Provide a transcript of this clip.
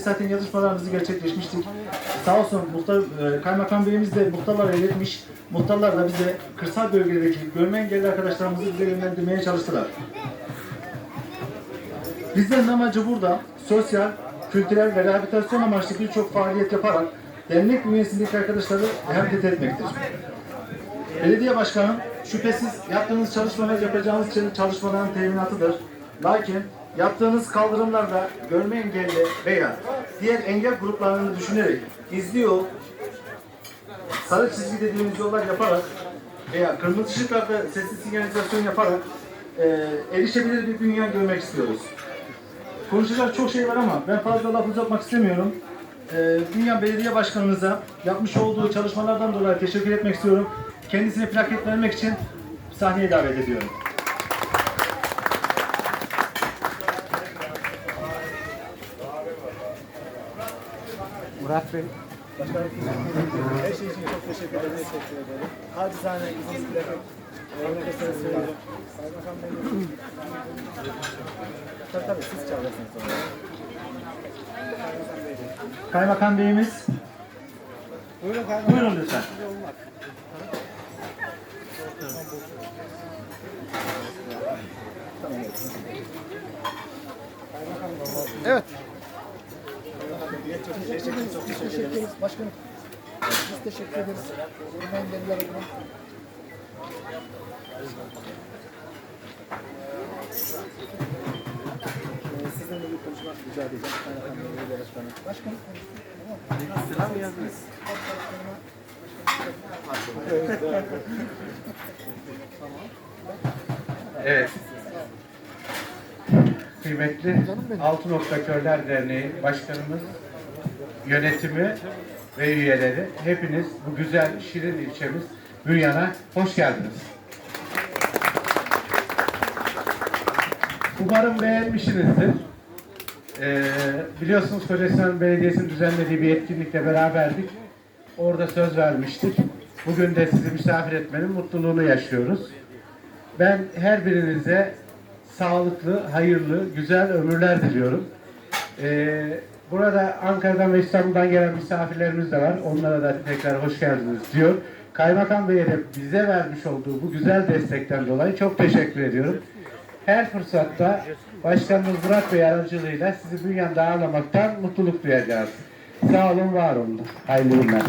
zaten yazışmalarımızı gerçekleşmiştik. Sağ olsun muhtar, e, kaymakam beyimiz de muhtarlar iletmiş. Muhtarlar da bize kırsal bölgedeki görme engelli arkadaşlarımızı bize yönlendirmeye çalıştılar. Bizlerin amacı burada sosyal, kültürel ve rehabilitasyon amaçlı birçok faaliyet yaparak dernek bünyesindeki arkadaşları hareket etmektir. Belediye başkanım şüphesiz yaptığınız çalışmalar yapacağınız çalışmaların teminatıdır. Lakin yaptığınız kaldırımlarda görme engelli veya diğer engel gruplarını düşünerek izliyor, sarı çizgi dediğimiz yollar yaparak veya kırmızı ışıklarda sesli sinyalizasyon yaparak e, erişebilir bir dünya görmek istiyoruz. Konuşacak çok şey var ama ben fazla laf uzatmak istemiyorum. Ee, Dünya Belediye Başkanımıza yapmış olduğu çalışmalardan dolayı teşekkür etmek istiyorum. Kendisine plaket vermek için sahneye davet ediyorum. Murat Bey. Başkanım, her şey için çok teşekkür ederim. Teşekkür ederim. Hacizane bizim plaket örnekesine söylüyorum. Kaymakam Bey. Tabii tabii siz çağırırsınız sonra. Kaymakam Bey. Kaymakam Beyimiz, Buyurun kaymakam. buyurun lütfen. Evet. Teşekkür ederiz. Çok teşekkür ederiz. Başkanım. Biz teşekkür ederiz. De bir konuşma rica edeceğim. Başkanım. Başkanım. Mı yazdınız? Evet. Kıymetli Altı Nokta Körler Derneği Başkanımız, yönetimi ve üyeleri hepiniz bu güzel şirin ilçemiz Bünyan'a hoş geldiniz. Umarım beğenmişsinizdir. Ee, biliyorsunuz Kocaeli'nin Belediyesi'nin düzenlediği bir etkinlikle beraberdik. Orada söz vermiştik. Bugün de sizi misafir etmenin mutluluğunu yaşıyoruz. Ben her birinize sağlıklı, hayırlı, güzel ömürler diliyorum. Ee, burada Ankara'dan ve İstanbul'dan gelen misafirlerimiz de var. Onlara da tekrar hoş geldiniz diyor. Kaymakam Bey'e de bize vermiş olduğu bu güzel destekten dolayı çok teşekkür ediyorum. Her fırsatta Başkanımız Murat Bey aracılığıyla sizi Bünyan'da ağırlamaktan mutluluk duyacağız. Sağ olun, var olun. Hayırlı günler.